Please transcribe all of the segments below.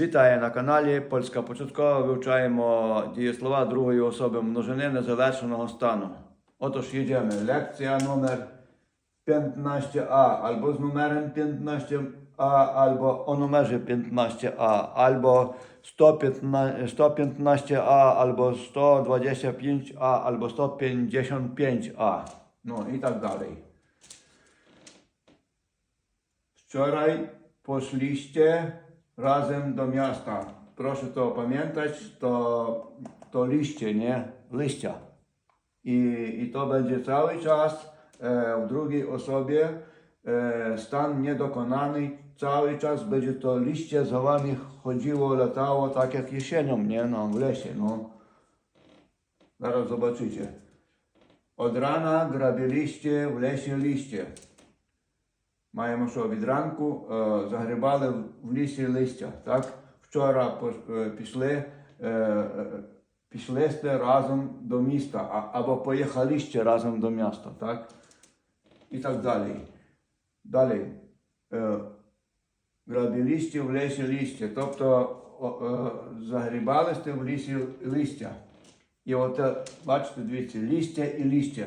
Вітаю на каналі Польська Початкова. Вивчаємо дієслова другої особи множини незавершеного стану. Отож, їдемо. Лекція номер 15а або з номером 15а, або о номері 15а, або 115, 115а, або 125а, або 155а. Ну і так dалі. Wczoraj poszliście razem do miasta. Proszę to pamiętać, to, to liście, nie? Liścia. I, I to będzie cały czas e, w drugiej osobie e, stan niedokonany. Cały czas będzie to liście za wami chodziło, latało tak jak jesienią, nie? No, w lesie, no. Zaraz zobaczycie. Od rana grabiliście w lesie liście. Маємо, що від ранку е, загрібали в лісі листя. Так? Вчора е, пішли, е, е, пішли сте разом до міста, а, або поїхали ще разом до міста. Так? І так далі. Далі. Е, грабіліще в лісі листя. Тобто е, загрібали сте в лісі листя. І от, бачите, дивіться, листя і листя.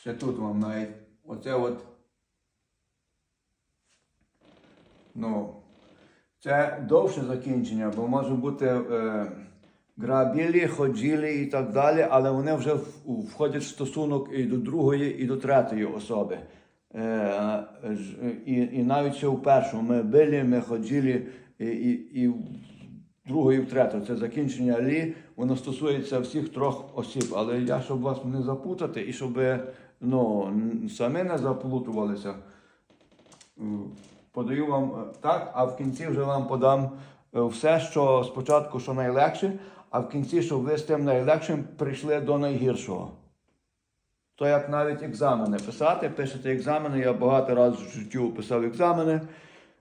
Ще тут вам навіть. Оце от Ну, це довше закінчення, бо може бути е, грабілі, ходілі і так далі, але вони вже входять в стосунок і до другої, і до третьої особи. Е, і, і навіть ще в першому ми били, ми ходили, і, і, і в другої, і в третю. Це закінчення лі, воно стосується всіх трьох осіб. Але я, щоб вас не запутати, і щоб ну, самі не заплутувалися, подаю вам е, так, а в кінці вже вам подам е, все, що спочатку, що найлегше, а в кінці, щоб ви з тим найлегшим прийшли до найгіршого. То як навіть екзамени писати, пишете екзамени, я багато разів в житті писав екзамени.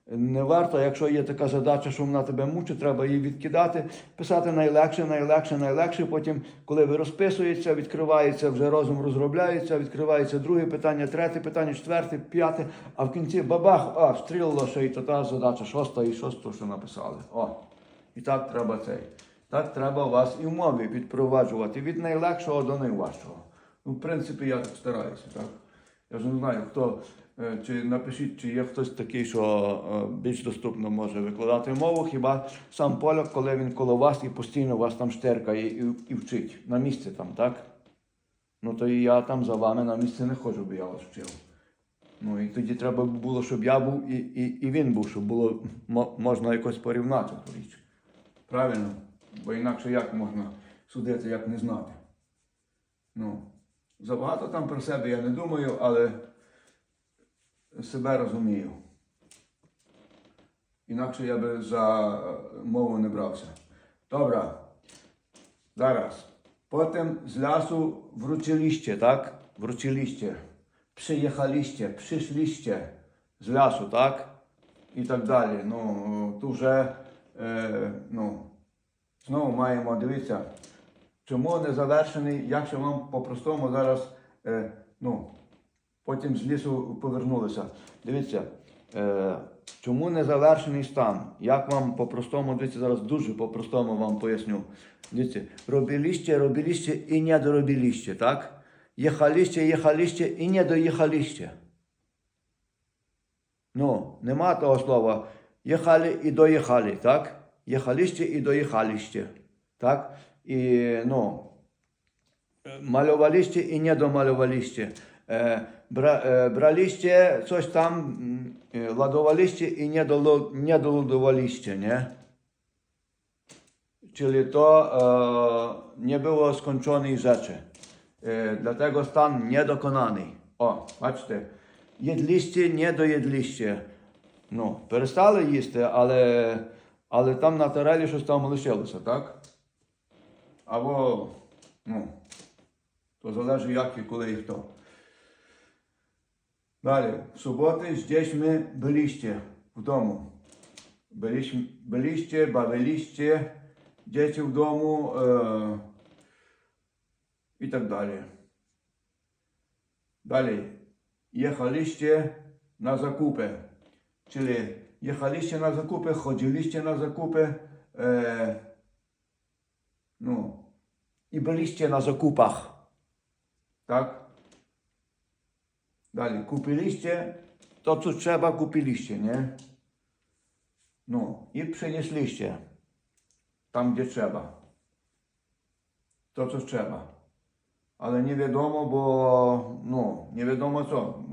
Не варто, якщо є така задача, що вона тебе мучить, треба її відкидати, писати найлегше, найлегше, найлегше. Потім, коли ви розписуєтеся, відкривається вже розум розробляється, відкривається друге питання, третє питання, четверте, п'яте, а в кінці бабах, а, стрілило ще і то та задача, шоста і шосту, що написали. О, і так треба цей. Так треба вас і в мові відпроваджувати від найлегшого до найважчого. Ну, в принципі, я так стараюся, так? Я ж не знаю, хто, чи напишіть, чи є хтось такий, що е, більш доступно може викладати мову, хіба сам поляк, коли він коло вас і постійно вас там штеркає і, і вчить на місці там, так? Ну то і я там за вами на місці не ходжу, бо я вас вчив. Ну і тоді треба було, щоб я був і, і, і він був, щоб було мо- можна якось порівняти ту річ. Правильно? Бо інакше як можна судити, як не знати. Ну, забагато там про себе я не думаю, але себе розумію. Інакше я би за е, мову не брався. Добре. Зараз. Potem z lasu wróciliście, tak? Wróciliście. Przyjechaliście, przyszliście z lasu, tak? І так далі. Ну, тут вже, е, ну, знову маємо, дивіться, чому не завершений, якщо вам по-простому зараз, е, ну, потім з лісу повернулися. Дивіться, е, чому не завершений стан? Як вам по-простому, дивіться, зараз дуже по-простому вам поясню. Дивіться, робилище, робилище і не доробилище, так? Єхалище, єхалище і не доїхалище. Ну, нема того слова їхали і доїхали, так? Їхалище і доїхалище. Так? І, ну, малювалище і не домалювалище. Е, бра, е, бралище, coś там, м, е, ладувалище і не, доло, не doładowaliście, nie? Czyli to e, nie było skończonej rzeczy. E, dlatego stan niedokonaний. O, бачите, jedliście, nie dojedliście. Ну, перестали їсти, але, але там на тарелі щось там лишилося, так? Або, ну, то залежить як і коли і хто. Dalej, w soboty żeśmy byliście w domu. Byliśmy, byliście, bawiliście, dzieci w domu e, i tak dalej. Dalej, jechaliście na zakupy, czyli jechaliście na zakupy, chodziliście na zakupy, e, no i byliście na zakupach, tak? Dalej, kupiliście to, co trzeba, kupiliście, nie? No, i przynieśliście tam, gdzie trzeba. To, co trzeba. Але не відомо, бо ну, не відомо що.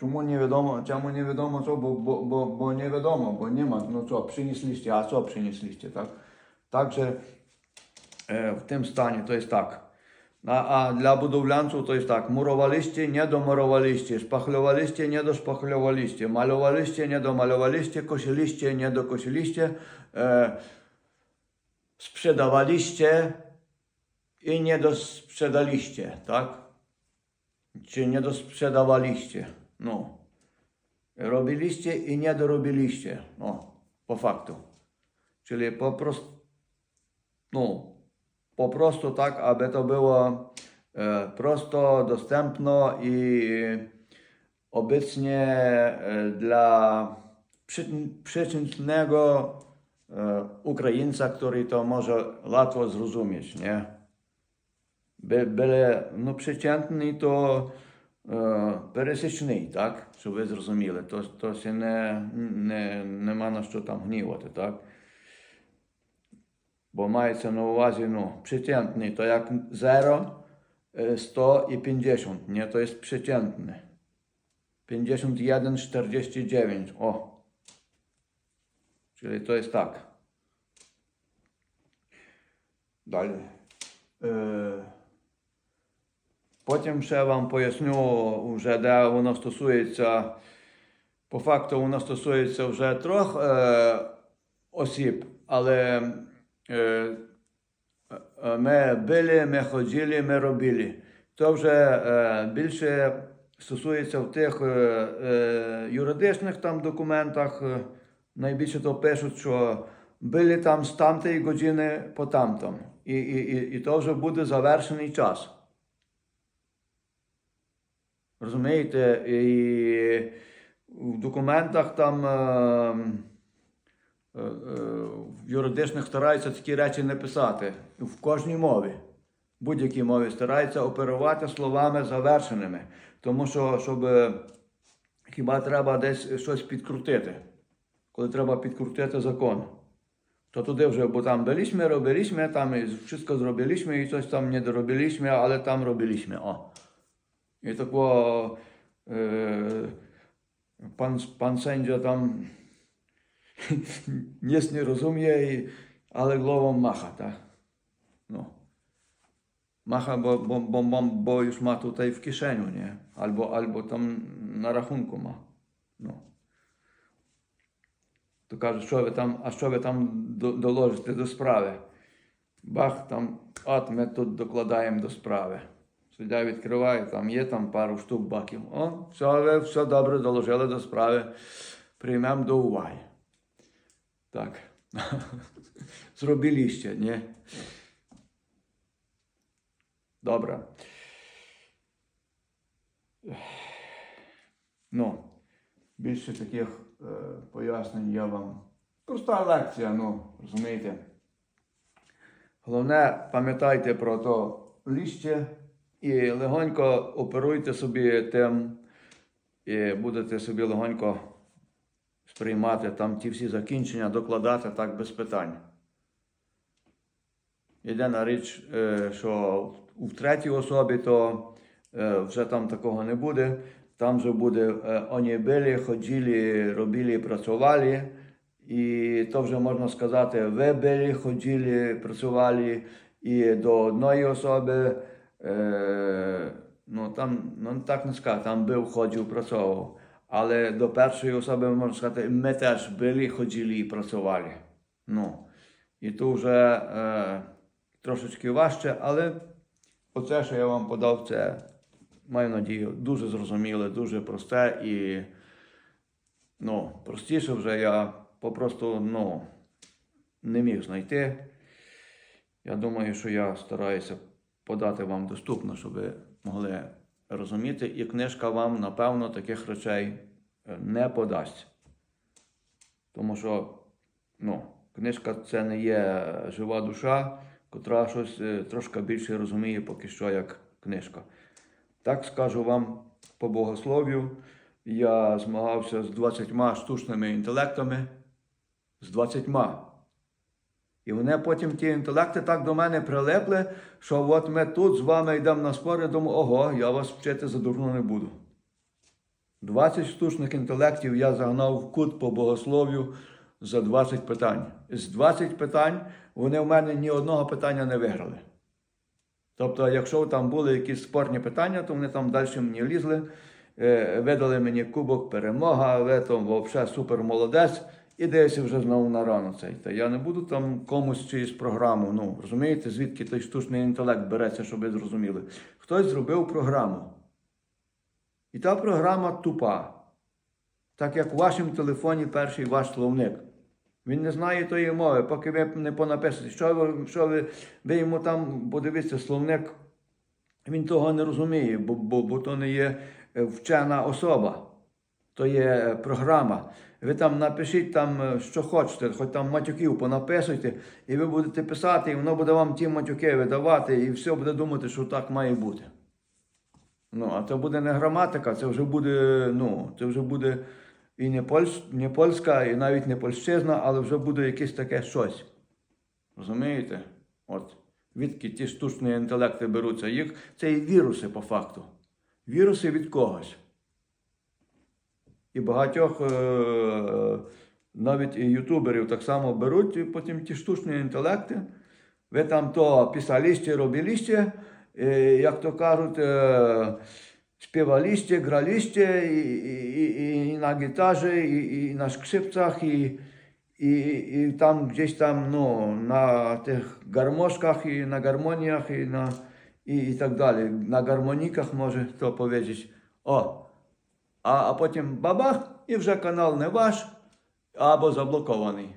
Чому не відомо, чому не відомо що, бо, бо, бо, бо не відомо, бо нема, ну що, принеслiste, а що принеслiste, так? Так же е, в тим стані, то є так. А, а для будовлянців то є так, мурувалище, не домурувалище, шпахлювалище, не дошпахлювалище, малювалище, не домалювалище, кошелище, не докошелище, е, sprzedawaliście i nie dosprzedaliście, tak? Czy nie dosprzedawaliście, no. Robiliście i nie dorobiliście, no, po faktu. Czyli po prostu, no, po prostu tak, aby to było e, prosto, dostępno i obecnie e, dla przy, przeciętnego e, Українця, który to może łatwo zrozumieć, nie? By, byle, no przeciętny to e, пересічний, так? Щоб ви зрозуміли. То, то ще не, не, нема на що там гнівати, так? Бо мається на увазі, ну, przeciętний, то як 0, е, 100 і 50, nie? To jest przeciętny. 51, 49, o. Czyli to jest tak. Далі. Е, потім ще вам поясню, вже, де воно стосується. По факту воно стосується вже трьох е, осіб, але е, е, ми били, ми ходили, ми робили. То вже е, більше стосується в тих е, е, юридичних там документах. Е, найбільше то пишуть, що були там з тамтої години по тамтом. І, і, і, і то вже буде завершений час. Розумієте? І в документах там е, е, е, в юридичних стараються такі речі не писати. В кожній мові. Будь-якій мові стараються оперувати словами завершеними. Тому що, щоб е, хіба треба десь щось підкрутити, коли треба підкрутити закон. To туди вже, бо там robiliśmy, tam i wszystko zrobiliśmy i coś tam nie dorobiliśmy, ale tam robiliśmy. O. I tak było, e, pan, pan sędzia tam nic nie rozumie, ale głową macha, tak? No. Macha, bo, bo, bo, bo, już ma tutaj w kieszeniu, nie? Albo, albo tam na rachunku ma. No. То кажуть, що ви там, а що ви там до- доложите до справи? Бах, там, от ми тут докладаємо до справи. Суддя відкриває, там є там пару штук баків. О, все, все добре доложили до справи. Приймемо до уваги. Зробили ще, ні? Добре. Ну, більше таких е, пояснень я вам. Проста лекція, ну, розумієте. Головне, пам'ятайте про то ліще і легонько оперуйте собі тим, і будете собі легонько сприймати там ті всі закінчення, докладати так без питань. Єдина річ, е, що в- третій особі, то е, вже там такого не буде. Там вже буде е, вони били, ходили, робили, працювали. І то вже можна сказати, ви били, ходили, працювали. І до одної особи, е, ну там ну, так не сказати, там бив, ходив, працював. Але до першої особи можна сказати, ми теж били, ходили і працювали. Ну, і то вже е, трошечки важче, але оце, що я вам подав, це, маю надію, дуже зрозуміле, дуже просте і ну, простіше вже я попросту ну, не міг знайти. Я думаю, що я стараюся подати вам доступно, щоб ви могли розуміти, і книжка вам, напевно, таких речей е, не подасть. Тому що ну, книжка це не є жива душа, котра щось е, трошки більше розуміє поки що як книжка. Так скажу вам по богослов'ю. Я змагався з 20 штучними інтелектами. З 20. І вони потім ті інтелекти так до мене прилипли, що от ми тут з вами йдемо на спори, думаю, ого, я вас вчити за дурну не буду. 20 штучних інтелектів я загнав в кут по богослов'ю за 20 питань. З 20 питань вони в мене ні одного питання не виграли. Тобто, якщо там були якісь спорні питання, то вони там далі мені лізли, е, видали мені кубок перемога, ви там взагалі супер молодець, і десь вже знову на рану цей. Та я не буду там комусь чиюсь програму. Ну, розумієте, звідки той штучний інтелект береться, щоб ви зрозуміли. Хтось зробив програму. І та програма тупа. Так як у вашому телефоні перший ваш словник. Він не знає тої мови, поки ви не понаписуєте, що ви, що ви, ви йому там подивіться словник, він того не розуміє, бо, бо, бо то не є е, вчена особа, то є е, програма. Ви там напишіть там, е, що хочете, хоч там матюків понаписуйте, і ви будете писати, і воно буде вам ті матюки видавати, і все буде думати, що так має бути. Ну, а це буде не граматика, це вже буде, ну, це вже буде і не, польсь, не польська, і навіть не польщизна, але вже буде якесь таке щось. Розумієте? От. Відки ті штучні інтелекти беруться. Їх це і віруси по факту. Віруси від когось. І багатьох е- навіть і ютуберів так само беруть і потім ті штучні інтелекти. Ви там то писаліще, робіліще, е, як то кажуть, е- śpiewaliście, graliście i, i, i, i na gitarze, i, i na skrzypcach, i, i, i tam gdzieś tam no, na tych garmoszkach, i na garmoniach, i, na, i, i tak dalej. Na garmonikach może to powiedzieć. A, a потім бабах, і вже канал не ваш, або заблокований.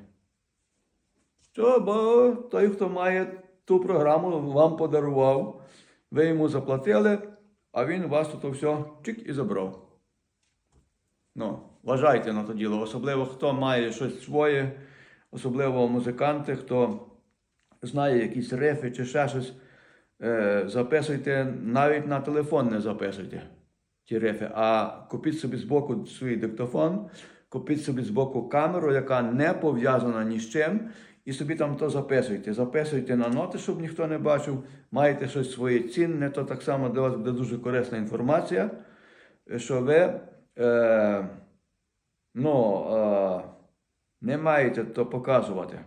Що, бо той, хто має ту програму, вам подарував, ви йому заплатили, а він вас тут все чик і забрав. Ну, вважайте на то діло, особливо хто має щось своє, особливо музиканти, хто знає якісь рифи чи ще щось, е, записуйте, навіть на телефон не записуйте ті рифи, а купіть собі збоку свій диктофон, купіть собі збоку камеру, яка не пов'язана ні з чим, і собі там то записуйте. Записуйте на ноти, щоб ніхто не бачив. Маєте щось своє цінне, то так само для вас буде дуже корисна інформація, що ви е, ну, е, не маєте то показувати.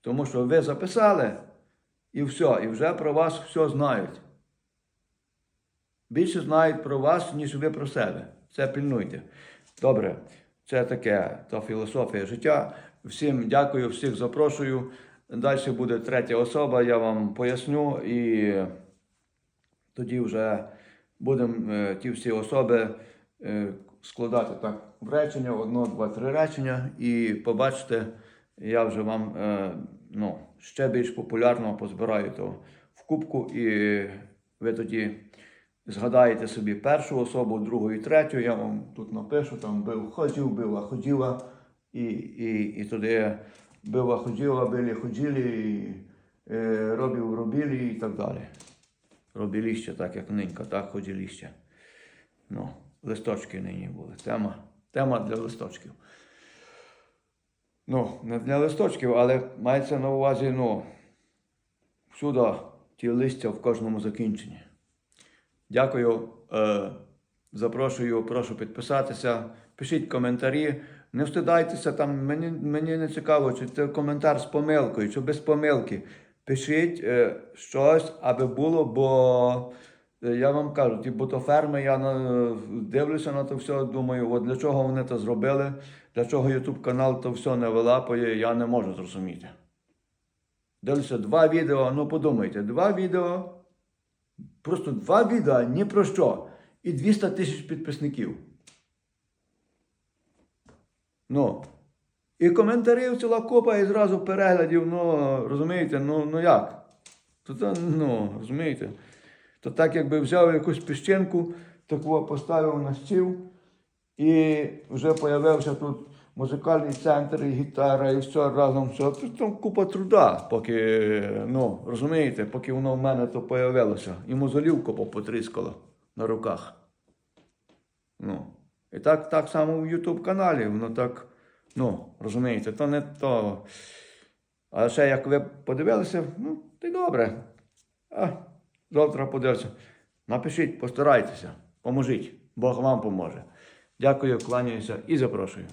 Тому що ви записали і все, і вже про вас все знають. Більше знають про вас, ніж ви про себе. Це пильнуйте. Добре, це таке то філософія життя. Всім дякую, всіх запрошую. Далі буде третя особа, я вам поясню, і тоді вже будемо е, ті всі особи е, складати так в речення, одно, два, три речення, і побачите, я вже вам е, ну, ще більш популярно позбираю то в кубку, і ви тоді згадаєте собі першу особу, другу і третю. Я вам тут напишу, там бив ходів, била ходіла, і, і, і туди била ходіла, били ходили, і е, робив робили і так далі. Робіліще, так як нинька, так ходіліще. Ну, листочки нині були. Тема, тема для листочків. Ну, не для листочків, але мається на увазі, ну, всюди ті листя в кожному закінченні. Дякую. Е, запрошую, прошу підписатися. Пишіть коментарі. Не встидайтеся, там мені, мені не цікаво, чи це коментар з помилкою, чи без помилки. Пишіть е, щось, аби було, бо е, я вам кажу, ті ботоферми, я на, дивлюся на то все, думаю, от для чого вони це зробили, для чого YouTube канал то все не вилапує, я не можу зрозуміти. Дивлюся два відео, ну подумайте, два відео. Просто два відео ні про що. І 200 тисяч підписників. Ну. І коментарів ціла купа і зразу переглядів, ну, розумієте, ну, ну як? То, ну, розумієте? То так, якби взяв якусь піщинку, таку поставив на стіл, і вже появився тут музикальний центр, і гітара, і все разом. Все. Це там купа труда, поки, ну, розумієте, поки воно в мене то появилося. І мозолів купа на руках. Ну. І так, так само в YouTube каналі, воно так, ну, розумієте, то не то. А ще як ви подивилися, ну, й добре. А, завтра подивимося. Напишіть, постарайтеся, поможіть. Бог вам поможе. Дякую, кланяюся і запрошую.